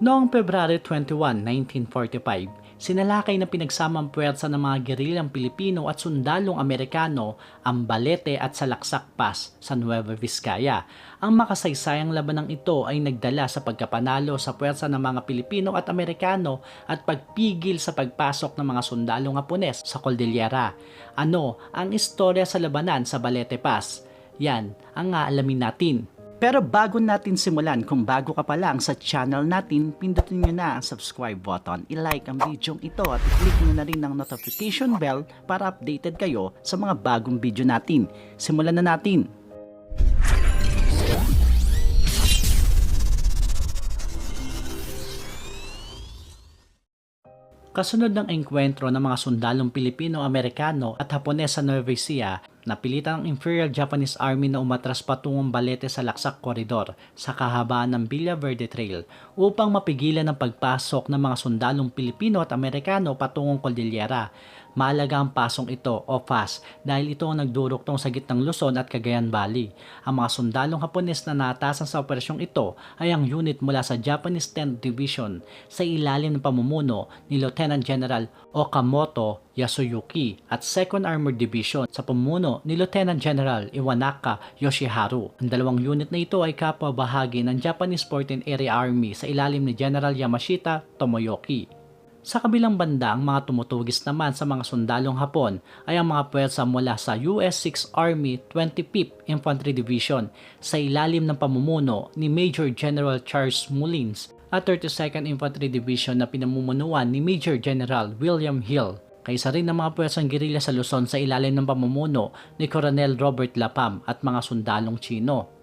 Noong February 21, 1945, sinalakay na pinagsamang puwersa ng mga gerilyang Pilipino at sundalong Amerikano ang Balete at Salaksak Pass sa Nueva Vizcaya. Ang makasaysayang labanang ito ay nagdala sa pagkapanalo sa puwersa ng mga Pilipino at Amerikano at pagpigil sa pagpasok ng mga sundalong Hapones sa Cordillera. Ano ang istorya sa labanan sa Balete Pass? Yan ang aalamin natin. Pero bago natin simulan, kung bago ka pa lang sa channel natin, pindutin nyo na ang subscribe button, i-like ang video ito at i-click nyo na rin ang notification bell para updated kayo sa mga bagong video natin. Simulan na natin! Kasunod ng engkwentro ng mga sundalong Pilipino-Amerikano at Hapones sa Nueva Ecija, napilitan ang Imperial Japanese Army na umatras patungong Balete sa Laksak Corridor sa kahabaan ng Villa Verde Trail upang mapigilan ang pagpasok ng mga sundalong Pilipino at Amerikano patungong Cordillera. Mahalaga ang pasong ito o FAS dahil ito ang nagduruktong sa gitnang Luzon at Cagayan Valley. Ang mga sundalong Hapones na naatasan sa operasyong ito ay ang unit mula sa Japanese 10th Division sa ilalim ng pamumuno ni Lieutenant General Okamoto Yasuyuki at 2nd Armored Division sa pamumuno ni Lieutenant General Iwanaka Yoshiharu. Ang dalawang unit na ito ay kapwa bahagi ng Japanese 14th Area Army sa ilalim ni General Yamashita Tomoyoki. Sa kabilang banda, ang mga tumutugis naman sa mga sundalong Hapon ay ang mga pwersa mula sa US 6 Army 25th Infantry Division sa ilalim ng pamumuno ni Major General Charles Mullins at 32nd Infantry Division na pinamumunuan ni Major General William Hill. Kaysa rin ng mga pwersang gerilya sa Luzon sa ilalim ng pamumuno ni Colonel Robert Lapam at mga sundalong Chino.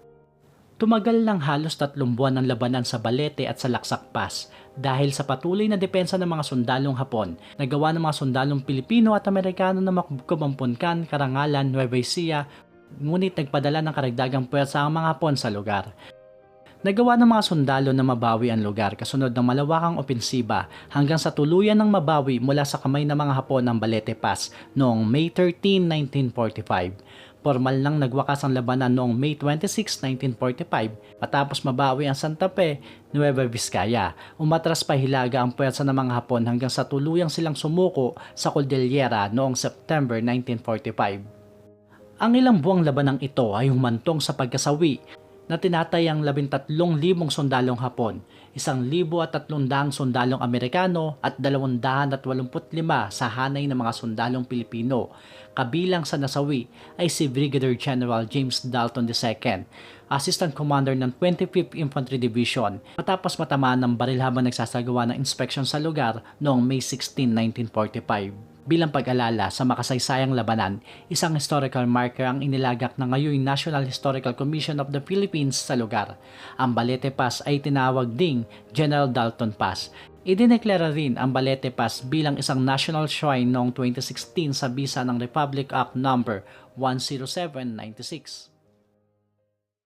Tumagal lang halos tatlong buwan ng labanan sa Balete at sa Laksak Pass dahil sa patuloy na depensa ng mga sundalong Hapon, nagawa ng mga sundalong Pilipino at Amerikano na makukup ang Punkan, Karangalan, Nueva Ecija, ngunit nagpadala ng karagdagang puwersa ang mga Hapon sa lugar. Nagawa ng mga sundalo na mabawi ang lugar kasunod ng malawakang opensiba hanggang sa tuluyan ng mabawi mula sa kamay ng mga Hapon ang Balete Pass noong May 13, 1945. Formal nang nagwakas ang labanan noong May 26, 1945 matapos mabawi ang Santa Fe, Nueva Vizcaya. Umatras pa hilaga ang puwersa ng mga Hapon hanggang sa tuluyang silang sumuko sa Cordillera noong September 1945. Ang ilang buwang labanang ito ay humantong sa pagkasawi na tinatayang 13,000 sundalong Hapon, 1,300 sundalong Amerikano at 285 sa hanay ng mga sundalong Pilipino. Kabilang sa nasawi ay si Brigadier General James Dalton II, Assistant Commander ng 25th Infantry Division matapos matamaan ng baril habang nagsasagawa ng inspection sa lugar noong May 16, 1945 bilang pag-alala sa makasaysayang labanan, isang historical marker ang inilagak ng ngayon National Historical Commission of the Philippines sa lugar. Ang Balete Pass ay tinawag ding General Dalton Pass. Idineklara rin ang Balete Pass bilang isang national shrine noong 2016 sa bisa ng Republic Act No. 10796.